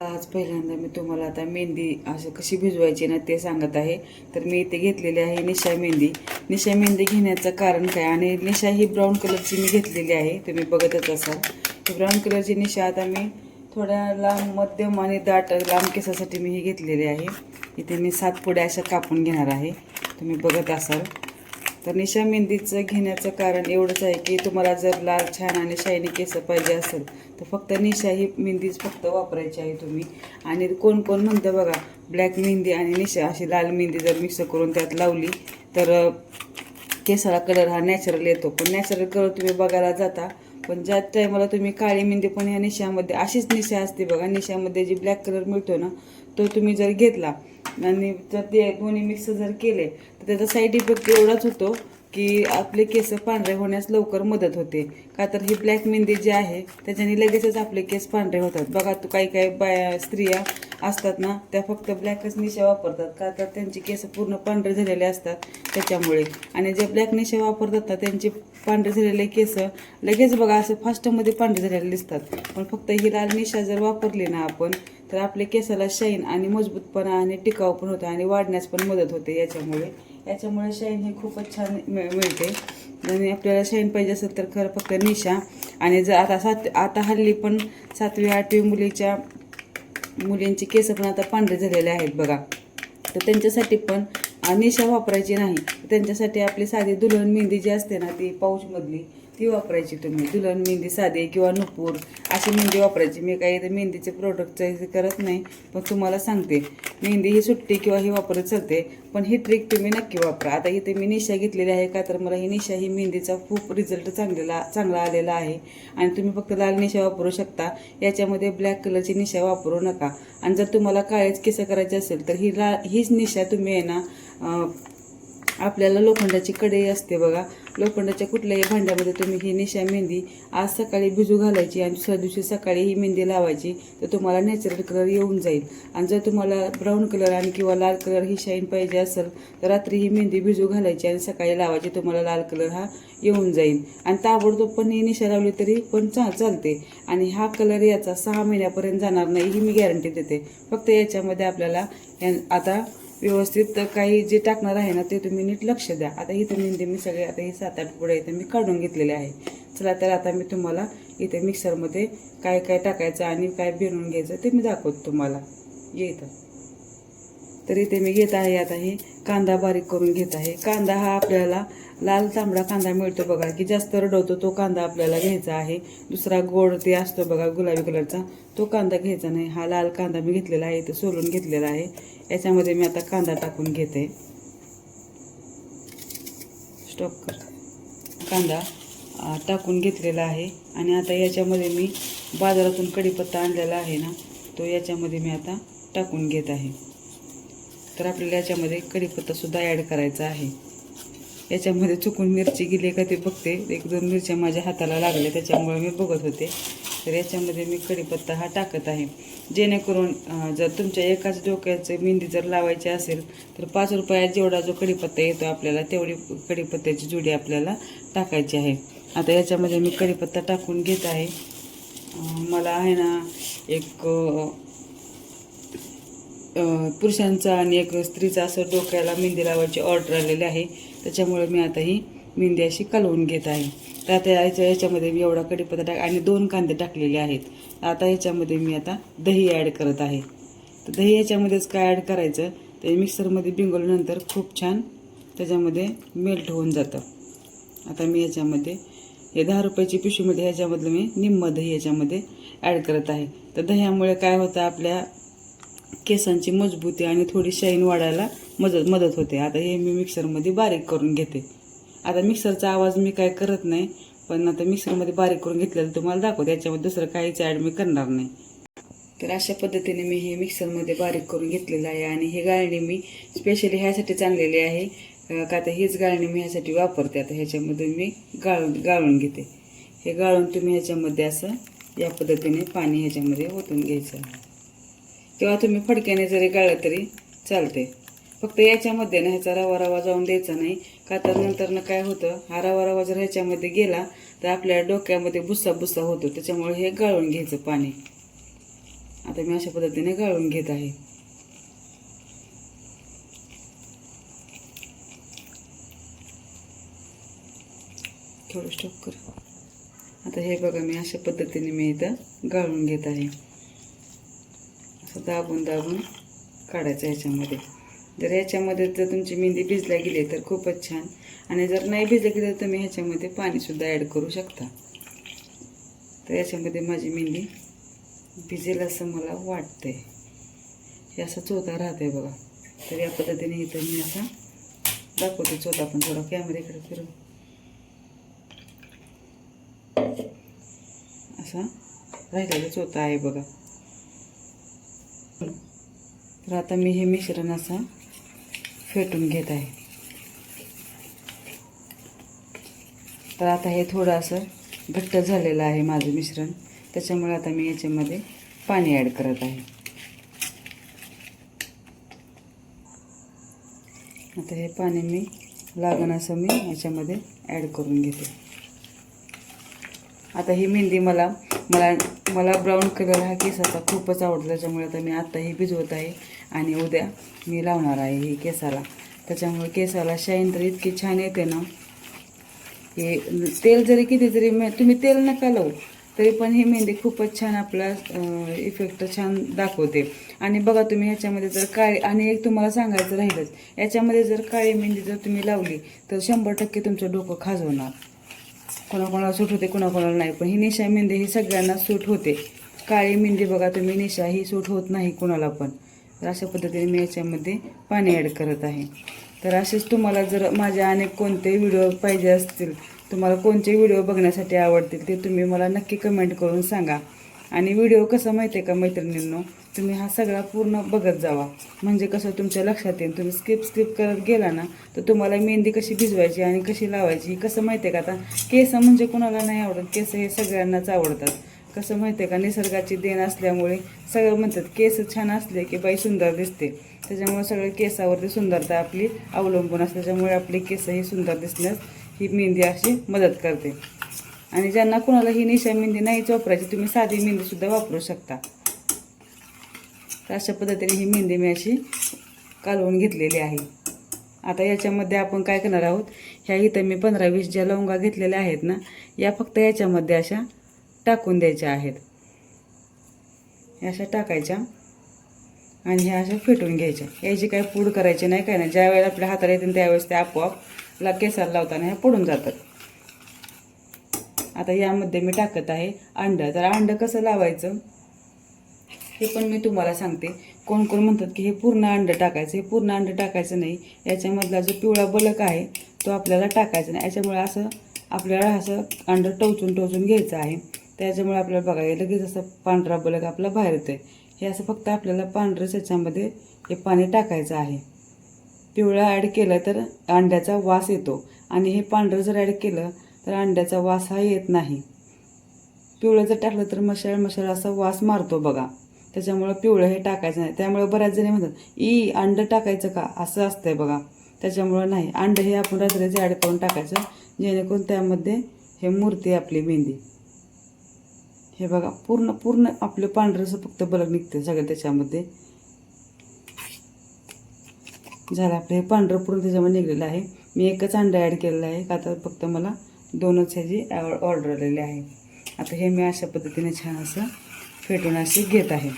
आज पहिल्यांदा मी तुम्हाला आता मेहंदी असं कशी भिजवायची ना ते सांगत आहे. तर मी इथे घेतलेली आहे निशा मेहंदी. निशा मेहंदी घेण्याचं कारण काय? आणि निशा ही ब्राऊन कलरची मी घेतलेली आहे. तुम्ही बघतच असाल. ब्राऊन कलरची निशा आता मी थोड्या लांब मध्यम आणि दाट लांब केसासाठी मी ही घेतलेली आहे. इथे मी सात पुड्या अशा कापून घेणार आहे. तुम्ही बघत असाल. तर निशा मेहंदीचं घेण्याचं कारण एवढंच आहे की तुम्हाला जर लाल छान आणि शायनी केसं पाहिजे असेल तर फक्त निशा ही मेहंदीच फक्त वापरायची आहे तुम्ही. आणि कोण कोण म्हणतं बघा ब्लॅक मेहंदी आणि निशा अशी लाल मेहंदी जर मिक्स करून त्यात लावली तर केसाला कलर हा नॅचरल येतो. पण नॅचरल कलर तुम्ही बघायला जाता पण ज्या टायमाला तुम्ही काळी मेहंदी पण ह्या निशामध्ये अशीच निशा असते बघा. निशामध्ये जी ब्लॅक कलर मिळतो ना तो तुम्ही जर घेतला आणि जर ते दोन्ही मिक्स जर केले तर त्याचा साईड इफेक्ट एवढाच होतो की आपले केस पांढरे होण्यास लवकर मदत होते. का तर ही ब्लॅक मेहंदी जी आहे त्याच्याने लगेचच आपले केस पांढरे होतात. बघा तू काही काही बाया स्त्रिया असतात ना त्या फक्त ब्लॅकच निशा वापरतात. का तर त्यांचे केस पूर्ण पांढरे झालेले असतात त्याच्यामुळे. आणि जे ब्लॅक निशा वापरतात ना त्यांचे पांढरे झालेले केस लगेच बघा असं फास्टमध्ये पांढरे झालेले दिसतात. पण फक्त ही लाल निशा जर वापरली ना आपण तर आपल्या केसाला शाईन आणि मजबूतपणा आणि टिकाऊ पण होतं आणि वाढण्यास पण मदत होते याच्यामुळे. याच्यामुळे शाईन हे खूपच छान मिळ मिळते. आणि आपल्याला शाईन पाहिजे असेल तर खरं फक्त निशा. आणि जर आता सात आता हल्ली पण सातवी आठवी मुलीच्या मुलींची केस पण आता पांढरे झालेले आहेत बघा. तर त्यांच्यासाठी पण निशा वापरायची नाही. त्यांच्यासाठी आपली साधी दुल्हन मेहंदी जी असते ना ती पाऊचमधली ती वापरायची तुम्ही. दुल्हन मेहंदी साधी किंवा नुपूर अशी मेहंदी वापरायची. मी काही इथे मेहंदीचे प्रोडक्टचं हे करत नाही पण तुम्हाला सांगते. मेहंदी ही सुट्टी किंवा ही वापरत चालते पण ही ट्रिक तुम्ही नक्की वापरा. आता इथे मी निशा घेतलेली आहे का तर मला ही निशा ही मेहंदीचा खूप रिझल्ट चांगलेला चांगला आलेला आहे. आणि तुम्ही फक्त लाल निशा वापरू शकता. याच्यामध्ये ब्लॅक कलरची निशा वापरू नका. आणि जर तुम्हाला काळेच केस करायचे असेल तर ही ला हीच निशा तुम्ही आहे ना आपल्याला लोखंडाची कढई असते बघा. लोखंडाच्या कुठल्याही भांड्यामध्ये तुम्ही ही निशा मेहंदी आज सकाळी भिजू घालायची आणि दुसऱ्या दिवशी सकाळी ही मेहंदी लावायची तर तुम्हाला नॅचरल कलर येऊन जाईल. आणि जर तुम्हाला ब्राऊन कलर आणि किंवा लाल कलर ही शाईन पाहिजे असेल तर रात्री ही मेहंदी भिजू घालायची आणि सकाळी लावायची तुम्हाला लाल कलर हा येऊन जाईल. आणि ताबडतोब पण ही निशा लावली तरी पण चा चालते. आणि हा कलर याचा सहा महिन्यापर्यंत जाणार नाही ही मी गॅरंटी देते. फक्त याच्यामध्ये आपल्याला या- आता व्यवस्थित काही जे टाकणार आहे ना ते तुम्ही नीट लक्ष द्या. आता इथं मेहंदी मी सगळे आता हे सात आठ पुढे इथं मी काढून घेतलेले आहे. चला तर आता मी तुम्हाला इथे मिक्सरमध्ये काय काय टाकायचं आणि काय भिरून घ्यायचं ते मी दाखवतो तुम्हाला. येतं तर इथे मी घेत आहे आता हे कांदा बारीक करून घेत आहे. कांदा हा आपल्याला लाल तांबडा कांदा मिळतो बघा की जास्त रडवतो तो कांदा आपल्याला घ्यायचा आहे. दुसरा गोड ते असतो बघा गुलाबी कलरचा तो कांदा घ्यायचा नाही. हा लाल कांदा मी घेतलेला आहे तो सोलून घेतलेला आहे. याच्यामध्ये मी आता कांदा टाकून घेते. स्टॉप कर. कांदा टाकून घेतलेला आहे. आणि आता याच्यामध्ये मी बाजारातून कढीपत्ता आणलेला आहे ना तो याच्यामध्ये मी आता टाकून घेत आहे. तर आपल्याला याच्यामध्ये कढीपत्तासुद्धा ॲड करायचा आहे. याच्यामध्ये चुकून मिरची गेली का ते बघते. एक दोन मिरच्या माझ्या हाताला लागल्या त्याच्यामुळे मी बघत होते. तर याच्यामध्ये मी कढीपत्ता हा टाकत आहे. जेणेकरून जर तुमच्या एकाच डोक्याचं मेहंदी जर लावायची असेल तर पाच रुपयात जेवढा जो कढीपत्ता येतो आपल्याला तेवढी कढीपत्त्याची जुडी आपल्याला टाकायची आहे. आता याच्यामध्ये मी कढीपत्ता टाकून घेत आहे. मला आहे ना एक पुरुषांचा आणि एक स्त्रीचा असं डोक्याला मेहंदी लावायची ऑर्डर आलेली आहे. त्याच्यामुळे मी आता ही मेहंदी अशी कालवून घेत आहे. तर आता याच्या याच्यामध्ये मी एवढा कढीपत्ता टाक आणि दोन कांदे टाकलेले आहेत. आता याच्यामध्ये मी आता दही ॲड करत आहे. तर दही याच्यामध्येच काय ॲड करायचं? ते मिक्सरमध्ये बिंगवल्यानंतर खूप छान त्याच्यामध्ये मेल्ट होऊन जातं. आता मी याच्यामध्ये हे दहा रुपयाची पिशवीमध्ये ह्याच्यामधलं मी निम्म दही याच्यामध्ये ॲड करत आहे. तर दह्यामुळे काय होतं? आपल्या केसांची मजबूती आणि थोडी शाईन वाढायला मदत मदत होते. आता हे मी मिक्सरमध्ये बारीक करून घेते. आता मिक्सरचा आवाज मी काय करत नाही पण आता मिक्सरमध्ये बारीक करून घेतलेलं तुम्हाला दाखवते. याच्यामध्ये दुसरं काहीच ॲड मी करणार नाही. तर अशा पद्धतीने मी हे मिक्सरमध्ये बारीक करून घेतलेलं आहे आणि हे गाळणी मी स्पेशली ह्यासाठी आणलेली आहे. का तर हीच गाळणी मी ह्यासाठी वापरते. आता ह्याच्यामध्ये मी गाळून गाळून घेते. हे गाळून तुम्ही ह्याच्यामध्ये असं या पद्धतीने पाणी ह्याच्यामध्ये ओतून घ्यायचं. किंवा तुम्ही फडक्याने जरी गाळलं तरी चालते फक्त याच्यामध्ये ना ह्याचा रवा रवा जाऊन द्यायचा नाही. का तर नंतर ना काय होतं हा रवा रवा जर ह्याच्यामध्ये गेला तर आपल्या डोक्यामध्ये भुस्सा भुस्सा होतो. त्याच्यामुळे हे गाळून घ्यायचं पाणी. आता मी अशा पद्धतीने गाळून घेत आहे. थोडं स्टॉप कर. आता हे बघा मी अशा पद्धतीने मी इथं गाळून घेत आहे. दाबून दाबून काढायचं ह्याच्यामध्ये जर ह्याच्यामध्ये जर तुमची मेहंदी भिजल्या गेली तर खूपच छान. आणि जर नाही भिजली गेली तर तुम्ही ह्याच्यामध्ये पाणीसुद्धा ॲड करू शकता. तर याच्यामध्ये माझी मेहंदी भिजेल असं मला वाटतंय. हे असं चोथा राहते बघा. तर या पद्धतीने इथं मी असा दाखवते चोथा पण थोडा कॅमेरेकडे फिरून. असा राहिलेला चोथा आहे बघा. तर आता मी हे मिश्रण असं फेटून घेत आहे. तर आता हे थोडं असं घट्ट झालेलं आहे माझं मिश्रण. त्याच्यामुळे आता मी याच्यामध्ये पाणी ॲड करत आहे. आता हे पाणी मी लागण असं मी याच्यामध्ये ॲड करून घेते. आता ही मेहंदी मला मला मला ब्राऊन कलर हा केसाचा खूपच आवडला त्याच्यामुळे आता मी आत्ताही भिजवत आहे. आणि उद्या मी लावणार आहे हे केसाला. त्याच्यामुळे केसाला शाईन तर इतकी छान येते ना. हे तेल जरी किती जरी तुम्ही तेल नका लावू तरी पण ही मेहंदी खूपच छान आपला इफेक्ट छान दाखवते. आणि बघा तुम्ही ह्याच्यामध्ये जर काळी आणि एक तुम्हाला सांगायचं राहिलंच याच्यामध्ये जर काळी मेहंदी जर तुम्ही लावली तर शंभर टक्के तुमचं डोकं खाजवणार. कोणाकोणाला सूट होते कोणाकोणाला नाही. पण ही निशा मेहंदी ही सगळ्यांना सूट होते. काळी मेहंदी बघा तुम्ही निशा ही सूट होत नाही कोणाला पण. तर अशा पद्धतीने मी याच्यामध्ये पाणी ॲड करत आहे. तर असेच तुम्हाला जर माझे अनेक कोणते व्हिडिओ पाहिजे असतील तुम्हाला कोणते व्हिडिओ बघण्यासाठी आवडतील ते तुम्ही मला नक्की कमेंट करून सांगा. आणि व्हिडिओ कसा माहिती आहे का मैत्रिणींनो? तुम्ही हा सगळा पूर्ण बघत जावा. म्हणजे कसं तुमच्या लक्षात येईल. तुम्ही स्किप स्किप करत गेला ना तर तुम्हाला मेहंदी कशी भिजवायची आणि कशी लावायची कसं माहिती आहे का आता? केस म्हणजे कोणाला नाही आवडत. केस हे सगळ्यांनाच आवडतात. कसं माहिती आहे का? निसर्गाची देण असल्यामुळे सगळं म्हणतात केस छान असले की बाई सुंदर दिसते. त्याच्यामुळे सगळं केसावरती सुंदरता आपली अवलंबून असते. त्याच्यामुळे आपली केस ही सुंदर दिसण्यास ही मेहंदी अशी मदत करते. आणि ज्यांना कोणाला ही निशा मेहंदी नाहीच वापरायची तुम्ही साधी मेहंदीसुद्धा वापरू शकता. तर अशा पद्धतीने ही मेहंदी मी अशी कालवून घेतलेली आहे. आता याच्यामध्ये आपण काय करणार आहोत? ह्या इथं मी पंधरा वीस ज्या लवंगा घेतलेल्या आहेत ना या फक्त याच्यामध्ये अशा टाकून द्यायच्या आहेत. ह्या अशा टाकायच्या आणि ह्या अशा फेटून घ्यायच्या. याची काय पूड करायची नाही काय नाही. ज्या वेळेला आपल्या हाताला येतील त्यावेळेस ते आपोआप ला केसाला लावताना ह्या पडून जातात. आता यामध्ये मी टाकत आहे अंडं. तर अंडं कसं लावायचं? हे पण मी तुम्हाला सांगते. कोण कोण म्हणतात की हे पूर्ण अंडं टाकायचं हे पूर्ण अंडं टाकायचं नाही. याच्यामधला जो पिवळा बलक आहे तो आपल्याला टाकायचा नाही. याच्यामुळे असं आपल्याला असं अंडं टोचून टोचून घ्यायचं आहे. त्याच्यामुळे आपल्याला बघायला लगेच असं पांढरा बलक आपला बाहेर येतं आहे हे असं फक्त आपल्याला पांढरंच याच्यामध्ये हे पाणी टाकायचं आहे. पिवळं ॲड केलं तर अंड्याचा वास येतो. आणि हे पांढरं जर ॲड केलं तर अंड्याचा वास हा येत नाही. पिवळं जर टाकलं तर मशाळ मशाळ असा वास मारतो बघा. त्याच्यामुळं पिवळं हे टाकायचं नाही. त्यामुळे बऱ्याच जणी म्हणतात ई अंडं टाकायचं का? असं असतंय बघा. त्याच्यामुळं नाही. अंडं हे आपण रात्रीचे ॲड करून टाकायचं जेणेकरून त्यामध्ये हे मूर्ती आपली मेहंदी. हे बघा पूर्ण पूर्ण आपलं पांढरंसं फक्त बलग निघते सगळं त्याच्यामध्ये. झालं आपलं हे पांढरं पूर्ण त्याच्यामध्ये निघलेलं आहे. मी एकच अंडा ॲड केलेला आहे का आता फक्त मला दोनच ह्याची ऑर्डर आलेली आहे. आता हे मी अशा पद्धतीने छान असं फेटून अशी घेत आहे.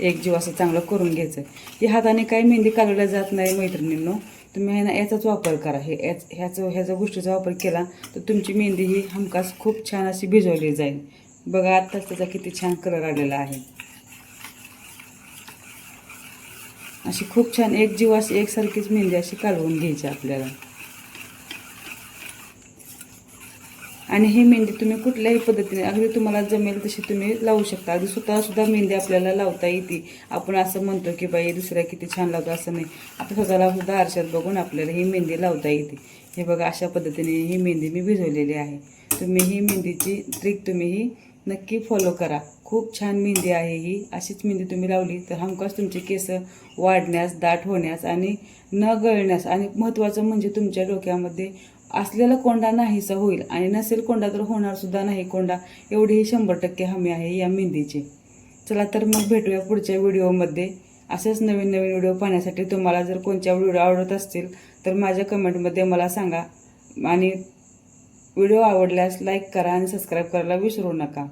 एक जीव असं चांगलं करून घ्यायचं. हे हाताने काही मेहंदी काढल्या जात नाही मैत्रिणींनो. तुम्ही ह्या याचाच वापर करा. हे याच ह्याचं ह्याचा गोष्टीचा वापर केला तर तुमची मेहंदी ही हमखास खूप छान अशी भिजवली जाईल. बघा आत्ताच त्याचा किती छान कलर आलेला आहे. अशी खूप छान एक जीव अशी एकसारखीच मेहंदी अशी काढवून घ्यायची आपल्याला. आणि ही मेहंदी तुम्ही कुठल्याही पद्धतीने अगदी तुम्हाला जमेल तशी तुम्ही लावू शकता. अगदी स्वतःसुद्धा मेहंदी आपल्याला लावता येते. आपण असं म्हणतो की बाई दुसऱ्या किती छान लावतो असं नाही. आता स्वतःला सुद्धा आरशात बघून आपल्याला ही मेहंदी लावता येते. हे बघा अशा पद्धतीने ही मेहंदी मी भिजवलेली आहे. तुम्ही ही मेहंदीची ट्रिक तुम्ही ही नक्की फॉलो करा. खूप छान मेहंदी आहे ही. अशीच मेहंदी तुम्ही लावली तर हमखास तुमचे केस वाढण्यास दाट होण्यास आणि न गळण्यास आणि महत्त्वाचं म्हणजे तुमच्या डोक्यामध्ये असलेला कोंडा नाहीसा होईल आणि नसेल कोंडा तर होणार सुद्धा नाही कोंडा. एवढी ही शंभर टक्के हमी आहे या मेहंदीची चला तर मग भेटूया पुढच्या व्हिडिओमध्ये. असेच नवीन नवीन व्हिडिओ पाहण्यासाठी तुम्हाला जर कोणत्या व्हिडिओ आवडत असतील तर माझ्या कमेंटमध्ये मला सांगा. आणि व्हिडिओ आवडल्यास लाईक करा आणि सबस्क्राईब करायला विसरू नका.